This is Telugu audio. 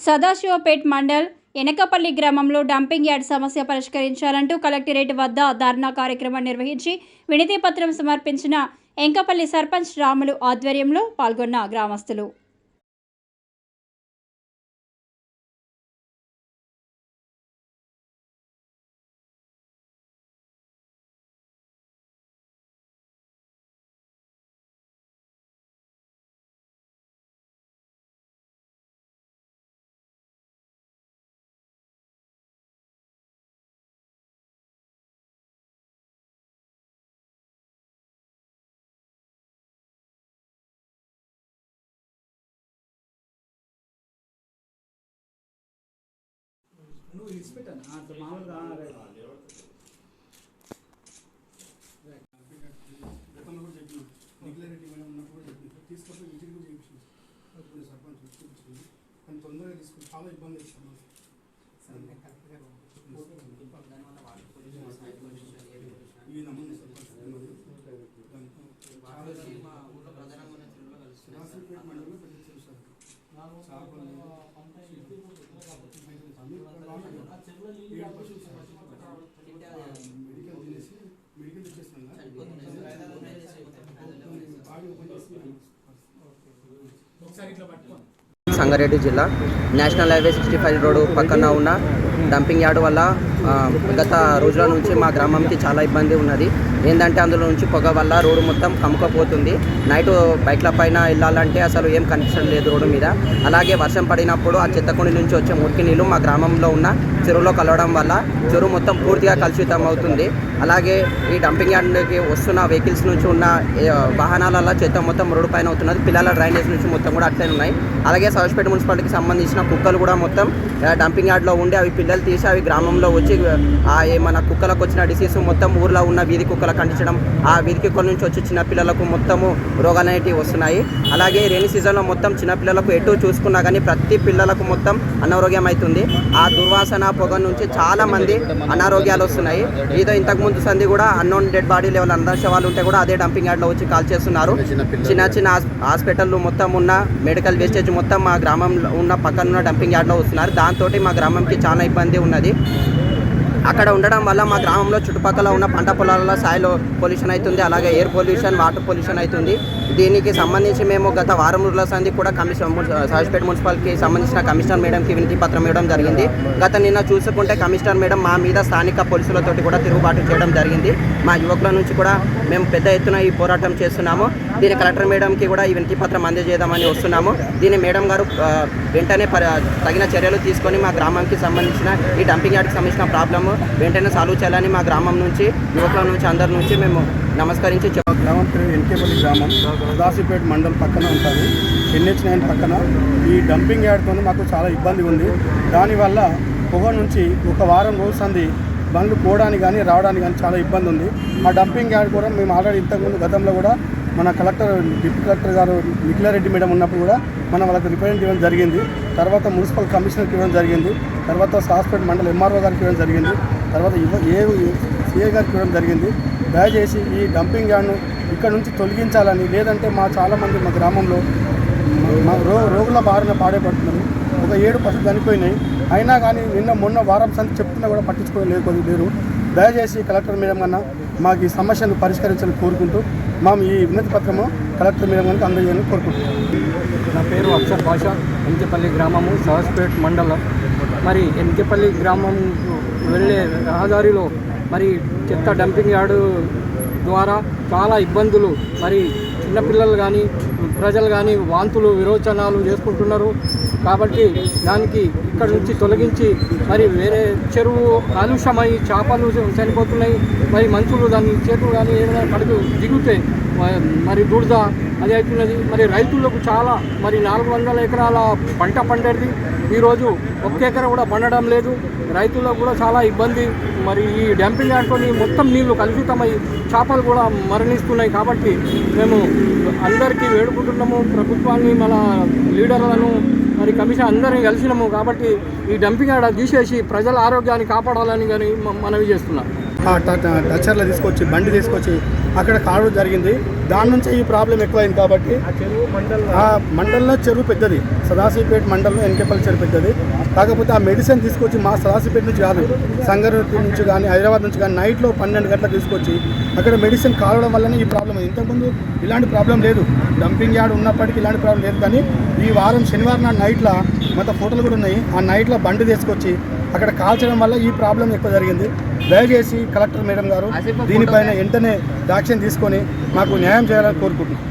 సదాశివపేట్ మండల్ ఎనకపల్లి గ్రామంలో డంపింగ్ యార్డ్ సమస్య పరిష్కరించాలంటూ కలెక్టరేట్ వద్ద ధర్నా కార్యక్రమం నిర్వహించి వినతిపత్రం సమర్పించిన ఎంకపల్లి సర్పంచ్ రాములు ఆధ్వర్యంలో పాల్గొన్న గ్రామస్తులు. నువ్వు ఇచ్చిపెట్టాను అట్లా మామూలుగా. గతంలో కూడా చెప్పినాం. డిక్లరేటివ్ మేడం ఉన్నప్పుడు కూడా చెప్పినాం. తీసుకపోయి ఇంటికి కూడా చేయించింది అప్పుడు సర్పంచ్ చూపించింది. కానీ తొందరగా తీసుకుని చాలా ఇబ్బంది సర్పంచ్ రాసిపేట మండలంలో చేపలు సంగారెడ్డి జిల్లా. National highway sixty five road పక్కన ఉన్న డంపింగ్ యార్డ్ వల్ల గత రోజుల నుంచి మా గ్రామంకి చాలా ఇబ్బంది ఉన్నది. ఏంటంటే అందులో నుంచి పొగ వల్ల రోడ్డు మొత్తం కమ్ముకపోతుంది. నైట్ బైక్ల పైన వెళ్ళాలంటే అసలు ఏం కనిపించడం లేదు రోడ్డు మీద. అలాగే వర్షం పడినప్పుడు ఆ చెత్తకుండి నుంచి వచ్చే మురికి నీళ్ళు మా గ్రామంలో ఉన్న చెరువులో కలవడం వల్ల చెరువు మొత్తం పూర్తిగా కలుషితం అవుతుంది. అలాగే ఈ డంపింగ్ యార్డ్కి వస్తున్న వెహికల్స్ నుంచి ఉన్న వాహనాలలో చెత్త మొత్తం రోడ్డు పైన అవుతున్నది. పిల్లల డ్రైనేజ్ నుంచి మొత్తం కూడా అట్లనే ఉన్నాయి. అలాగే సౌష్పేట మున్సిపాలిటీకి సంబంధించిన కుక్కలు కూడా మొత్తం డంపింగ్ యార్డ్లో ఉండి అవి పిల్లలు తీసి అవి గ్రామంలో వచ్చి ఆ ఏమన్నా కుక్కలకు వచ్చిన డిసీజ్ మొత్తం ఊర్లో ఉన్న వీధి కుక్కలకు అంటించడం ఆ వీధి కుక్కల నుంచి వచ్చి చిన్న పిల్లలకు మొత్తము రోగాలు అనేటివి వస్తున్నాయి. అలాగే రెయిన్ సీజన్లో మొత్తం చిన్నపిల్లలకు ఎటు చూసుకున్నా కానీ ప్రతి పిల్లలకు మొత్తం అనారోగ్యం అవుతుంది. ఆ దుర్వాసన పొగ నుంచి చాలా మంది అనారోగ్యాలు వస్తున్నాయి. ఏదో ఇంతకు ముందు సంది కూడా అన్నోన్ డెడ్ బాడీ లెవెల్ అందర్శ వాళ్ళు ఉంటే కూడా అదే డంపింగ్ యార్డ్లో వచ్చి కాల్ చేస్తున్నారు. చిన్న చిన్న హాస్పిటల్ మొత్తం ఉన్న మెడికల్ వేస్టేజ్ మొత్తం మా గ్రామంలో ఉన్న పక్కన ఉన్న డంపింగ్ యార్డ్లో వస్తున్నారు. దాంతో మా గ్రామంకి చాలా ఇబ్బంది ఉన్నది. అక్కడ ఉండడం వల్ల మా గ్రామంలో చుట్టుపక్కల ఉన్న పంట పొలాలలో స్థాయిలో పొల్యూషన్ అవుతుంది అలాగే ఎయిర్ పొల్యూషన్ వాటర్ పొల్యూషన్ అవుతుంది దీనికి సంబంధించి మేము గత వారం రోజుల సంది కూడా కమిషన్ సాయిపేట మున్సిపాలిటీకి సంబంధించిన కమిషనర్ మేడంకి వినతి పత్రం ఇవ్వడం జరిగింది. గత నిన్న చూసుకుంటే కమిషనర్ మేడం మా మీద స్థానిక పోలీసులతోటి కూడా తిరుగుబాటు చేయడం జరిగింది. మా యువకుల నుంచి కూడా మేము పెద్ద ఎత్తున ఈ పోరాటం చేస్తున్నాము. దీని కలెక్టర్ మేడంకి కూడా ఈ వినతి పత్రం అందజేద్దామని వస్తున్నాము. దీని మేడం గారు వెంటనే తగిన చర్యలు తీసుకొని మా గ్రామానికి సంబంధించిన ఈ డంపింగ్ యార్డ్కి సంబంధించిన ప్రాబ్లము వెంటనే సాల్వ్ చేయాలని మా గ్రామం నుంచి యువకుల నుంచి అందరి నుంచి మేము నమస్కరించి గ్రామం పేరు ఎన్కేపల్లి గ్రామం. దాసిపేట మండలం పక్కన ఉంటుంది. ఎన్హెచ్ నైన్ పక్కన. ఈ డంపింగ్ యార్డ్తో మాకు చాలా ఇబ్బంది ఉంది. దానివల్ల పొగ నుంచి ఒక వారం రోజు సంది బండ్లు పోవడానికి కానీ రావడానికి కానీ చాలా ఇబ్బంది ఉంది. ఆ డంపింగ్ యార్డ్ కూడా మేము ఆల్రెడీ ఇంతకుముందు గతంలో కూడా మన కలెక్టర్ డిప్యూటీ కలెక్టర్ గారు నిఖిలారెడ్డి మేడం ఉన్నప్పుడు కూడా మనం వాళ్ళకి రిప్రజెంట్ ఇవ్వడం జరిగింది. తర్వాత మున్సిపల్ కమిషనర్కి ఇవ్వడం జరిగింది. తర్వాత సాస్పేట్ మండల ఎంఆర్ఓ గారికి ఇవ్వడం జరిగింది. తర్వాత ఏ సిఏ గారికి ఇవ్వడం జరిగింది. దయచేసి ఈ డంపింగ్ యార్డ్ను ఇక్కడ నుంచి తొలగించాలని లేదంటే మా చాలామంది మా గ్రామంలో మా రో రోగుల బారిన పాడేపడుతున్నారు ఒక ఏడు పశువులు చనిపోయినాయి. అయినా కానీ నిన్న మొన్న వారం సంతి చెప్తున్నా కూడా పట్టించుకోలేదు లేరు. దయచేసి కలెక్టర్ మేడం కన్నా మాకు ఈ సమస్యను పరిష్కరించాలని కోరుకుంటూ మేము ఈ వినతి పత్రము కలెక్టర్ మీద కనుక అందజేయాలని కోరుకుంటున్నాం. నా పేరు అక్షర్ భాష ఎంకెపల్లి గ్రామము సహస్పేట్ మండలం. మరి ఎంకెపల్లి గ్రామం వెళ్ళే రహదారిలో మరి చెత్త డంపింగ్ యార్డు ద్వారా చాలా ఇబ్బందులు మరి చిన్నపిల్లలు కానీ ప్రజలు కానీ వాంతులు విరోచనాలు చేసుకుంటున్నారు. కాబట్టి దానికి ఇక్కడ నుంచి తొలగించి మరి వేరే చెరువు కాలుష్యమై చేపలు చనిపోతున్నాయి. మరి మనుషులు దాని చేతులు కానీ ఏదైనా కడుపు దిగుతే మరి దురద అది అవుతున్నది మరి రైతులకు చాలా మరి నాలుగు వందల ఎకరాల పంట పండేది. ఈరోజు ఒక్క ఎకర కూడా పండడం లేదు. రైతులకు కూడా చాలా ఇబ్బంది. మరి ఈ డ్యాంపింగ్ యార్డ్తోని మొత్తం నీళ్ళు కలుషితమై చేపలు కూడా మరణిస్తున్నాయి కాబట్టి మేము అందరికీ వేడుకుంటున్నాము. ప్రభుత్వాన్ని మన లీడర్లను మరి కమిషన్ అందరినీ కలిసినాము కాబట్టి ఈ డంపింగ్ యార్డ్ తీసేసి ప్రజల ఆరోగ్యాన్ని కాపాడాలని కానీ మనవి చేస్తున్నాం టచర్లో తీసుకొచ్చి బండి తీసుకొచ్చి అక్కడ కావడం జరిగింది. దాని నుంచే ఈ ప్రాబ్లం ఎక్కువైంది కాబట్టి ఆ మండలంలో చెరువు పెద్దది. సదాశివపేట మండలంలో ఎన్కేపల్లి చెరువు పెద్దది. కాకపోతే ఆ మెడిసిన్ తీసుకొచ్చి మా సదాశివపేట నుంచి కాదు సంగారెడ్డి నుంచి కానీ హైదరాబాద్ నుంచి కానీ నైట్లో పన్నెండు గంటలకు తీసుకొచ్చి అక్కడ మెడిసిన్ కావడం వల్లనే ఈ ప్రాబ్లం అయింది. ఇంతకుముందు ఇలాంటి ప్రాబ్లం లేదు. డంపింగ్ యార్డ్ ఉన్నప్పటికీ ఇలాంటి ప్రాబ్లం లేదు. కానీ ఈ వారం శనివారం నాడు నైట్లో మొత్తం ఫోటోలు కూడా ఉన్నాయి. ఆ నైట్లో బండి తీసుకొచ్చి అక్కడ కాల్చడం వల్ల ఈ ప్రాబ్లం ఎక్కువ జరిగింది. దయచేసి కలెక్టర్ మేడం గారు దీనిపైన వెంటనే యాక్షన్ తీసుకొని మాకు న్యాయం చేయాలని కోరుకుంటున్నాం.